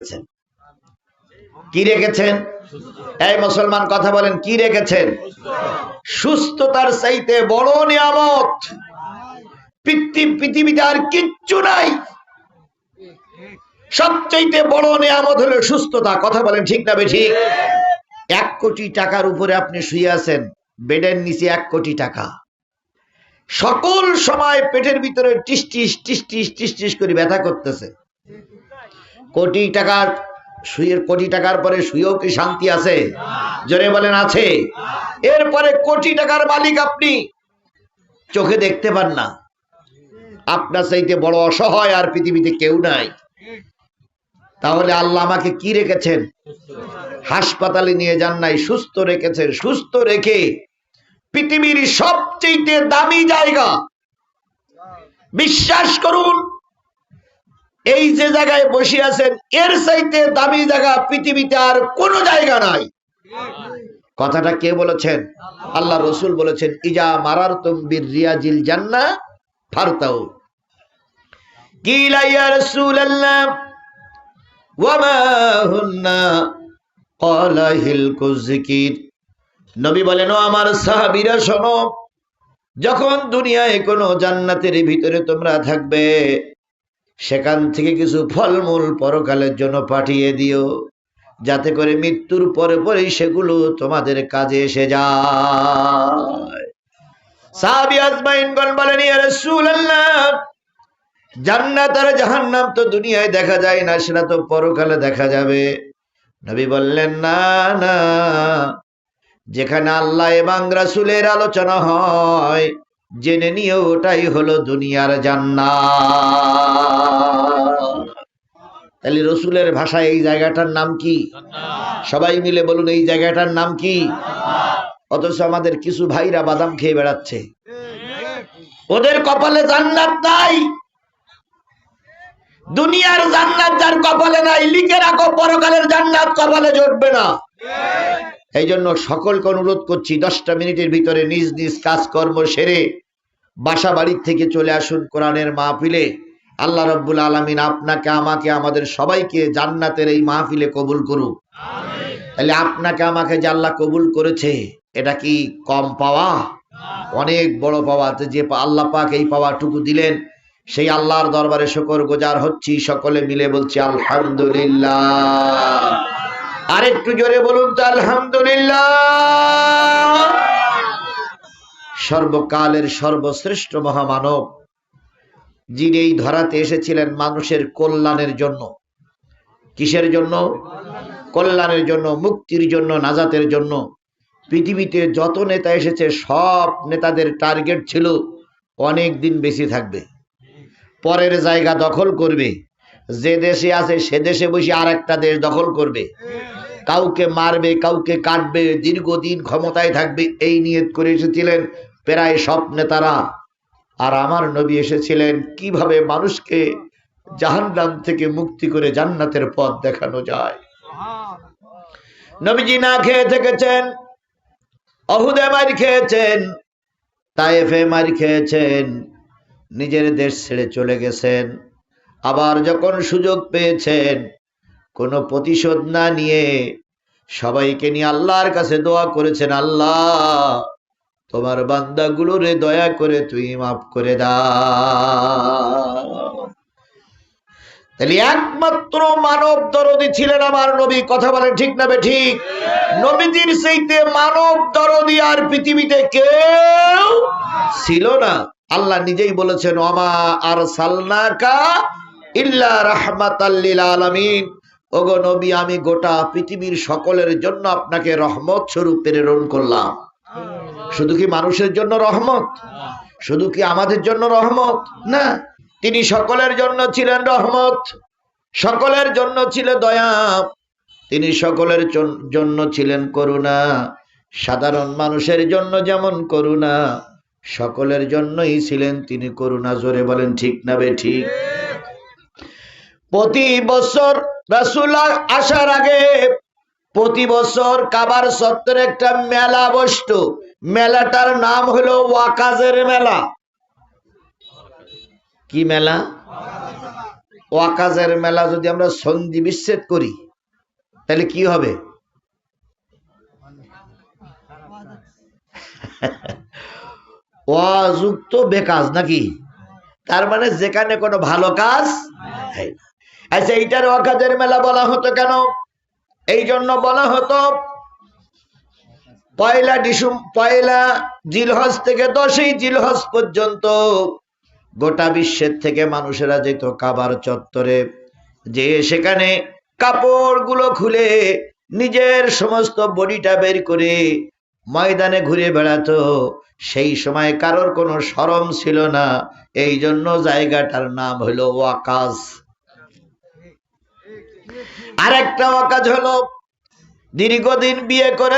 রেখেছেন? কি রেখেছেন? এই মুসলমান কথা বলেন, কি রেখেছেন? সুস্থতার চাইতে বড় নিয়ামত। পৃথিবীতে আর কিচ্ছু নাই। সবচাইতে বড় নিয়ামত হলো সুস্থতা। কথা বলেন, ঠিক না বেশি এক কোটি টাকার উপরে আপনি শুয়ে আছেন, বেডের নিচে এক কোটি টাকা। সকল সময় পেটের ভিতরে টিস টিস টিস টিস টিস টিস করে ব্যথা করতেছে। কোটি টাকার, শুয়ে কোটি টাকার পরে শুয়েও কি শান্তি আছে? জোরে বলেন, আছে। এরপরে কোটি টাকার মালিক আপনি। চোখে দেখতে পান না। আপনার চাইতে বড় অসহায় আর পৃথিবীতে কেউ নাই। তাহলে আল্লাহ আমাকে কি রেখেছেন? হাসপাতালে নিয়ে যান নাই, সুস্থ রেখেছেন। সুস্থ রেখে পৃথিবীর সবচেয়ে দামি জায়গা। বিশ্বাস করুন এই যে জায়গায় বসে আছেন, এর চাইতে দামি জায়গা পৃথিবীতে আর কোনো জায়গা নাই। কথাটা কে বলেছেন? আল্লাহ রসুল বলেছেন, ইজা মারার তম্বির রিয়াজিল জান্না ফারতাও যখন দুনিয়ায় কোনো জান্নাতের ভিতরে তোমরা থাকবে সেখান থেকে কিছু ফলমূল পরকালের জন্য পাঠিয়ে দিও, যাতে করে মৃত্যুর পরে পরে সেগুলো তোমাদের কাজে এসে যায়। সাহাবী আজমাইনগণ জান্নাত আর জাহান্নাম তো দুনিয়ায় দেখা যায় না, সেটা তো পরকালে দেখা যাবে। নবী বললেন, না না, যেখানে আল্লাহ এবং রাসূলের আলোচনা হয় জেনে নিয়ে ওটাই হলো দুনিয়ার জান্নাত। তাহলে রসুলের ভাষায় এই জায়গাটার নাম কি? সবাই মিলে বলুন, এই জায়গাটার নাম কি? অথচ আমাদের কিছু ভাইরা বাদাম খেয়ে বেড়াচ্ছে। ওদের কপালে জান্নাত নাই। দুনিয়ার জান্নাত যার কপালে নাই, লিখে রাখো, পরকালের জান্নাত কপালে জুটবে না। এই জন্য সকলকে অনুরোধ করছি দশটা মিনিটের ভিতরে নিজ নিজ কাজকর্ম সেরে বাসা বাড়ির থেকে চলে আসুন কোরআনের মাহফিলে। আল্লাহ রব্বুল আলমিন আপনাকে আমাকে আমাদের সবাইকে জান্নাতের এই মাহফিলে কবুল করুক। তাহলে আপনাকে আমাকে যে আল্লাহ কবুল করেছে এটা কি কম পাওয়া? অনেক বড় পাওয়া। তো যে আল্লাহ পাক এই পাওয়াটুকু দিলেন সেই আল্লাহর দরবারে শকর গোজার হচ্ছি। সকলে মিলে বলছি আলহামদুলিল্লাহ। আরেকটু জোরে বলুন তো, আলহামদুলিল্লাহ। সর্বকালের সর্বশ্রেষ্ঠ মহামানব, যিনি এই ধরাতে এসেছিলেন মানুষের কল্যাণের জন্য। কিসের জন্য? কল্যাণের জন্য, মুক্তির জন্য, নাজাতের জন্য। পৃথিবীতে যত নেতা এসেছে, সব নেতাদের টার্গেট ছিল অনেক দিন বেশি থাকবে। পরের জায়গা দখল করবে। যে দেশে আছে, সে দেশে বসে আর একটা দেশ দখল করবে। কাউকে মারবে, কাউকে কাটবে, দীর্ঘদিন ক্ষমতায় থাকবে, এই নিয়ত করে এসেছিলেন প্রায় সব নেতারা। আর আমার নবী এসেছিলেন, কীভাবে মানুষকে জাহান্নাম থেকে মুক্তি করে জান্নাতের পথ দেখানো যায়। নবীজি না খেয়ে থেকেছেন, অহুদে মার খেয়েছেন, তায়েফে মার খেয়েছেন, নিজের দেশ ছেড়ে চলে গেছেন। আবার যখন সুযোগ পেয়েছেন কোনো প্রতিশোধ না নিয়ে সবাইকে নিয়ে আল্লাহর কাছে দোয়া করেছেন, আল্লাহ, তোমার বান্দাগুলোরে দয়া করে তুই মাফ করে দাও তাহলে একমাত্র মানব দরদি ছিলেন আমার নবী, কথা বলেন ঠিক না ঠিক নবীজির সেইতে মানব দরদি আর পৃথিবীতে কেউ ছিল না। আল্লাহ নিজেই বলেছেন ওমা আর সালনাকা ইল্লা রাহমাতাল্লিল আলামিন। ওগো নবী আমি গোটা পৃথিবীর সকলের জন্য আপনাকে রহমত স্বরূপ প্রেরণ করলাম। শুধু কি মানুষের জন্য রহমত? শুধু কি আমাদের জন্য রহমত? না তিনি সকলের জন্য ছিলেন রহমত। সকলের জন্য ছিল দয়া। তিনি সকলের জন্য ছিলেন করুণা। সাধারণ মানুষের জন্য যেমন করুণা সকলের জন্যই ছিলেন তিনি করুণা। জোরে বলেন ঠিক না বে ঠিক? প্রতি বছর রাসূল আসার আগে প্রতি বছর কাবার সত্তরে একটা মেলা বসতো। মেলাটার নাম হলো ওয়াকাজের মেলা। কি মেলা? ওয়াকাজের মেলা যদি আমরা সন্ধি বিচ্ছেদ করি তাহলে কি হবে? অযুক্ত বেকাজ নাকি? তার মানে যেখানে কোনো ভালো কাজ হয় না। আচ্ছা এইটার ওয়াকাজের মেলা বলা হতো কেন? এই জন্য বলা হতো, পয়লা ডিসেম, পয়লা জিলহজ থেকে দশই জিলহজ পর্যন্ত গোটা বিশ্বের থেকে মানুষেরা যেত কাবার চত্বরে, যে সেখানে কাপড়গুলো খুলে নিজের সমস্ত বডিটা বের করে ময়দানে ঘুরে বেড়াতো। সেই সময় কারোর কোনো সরম ছিল না এই জন্য জায়গাটার নাম হলো ওয়াকাজ। আরেকটা অকাজ হলো দীর্ঘদিন বিয়ে করে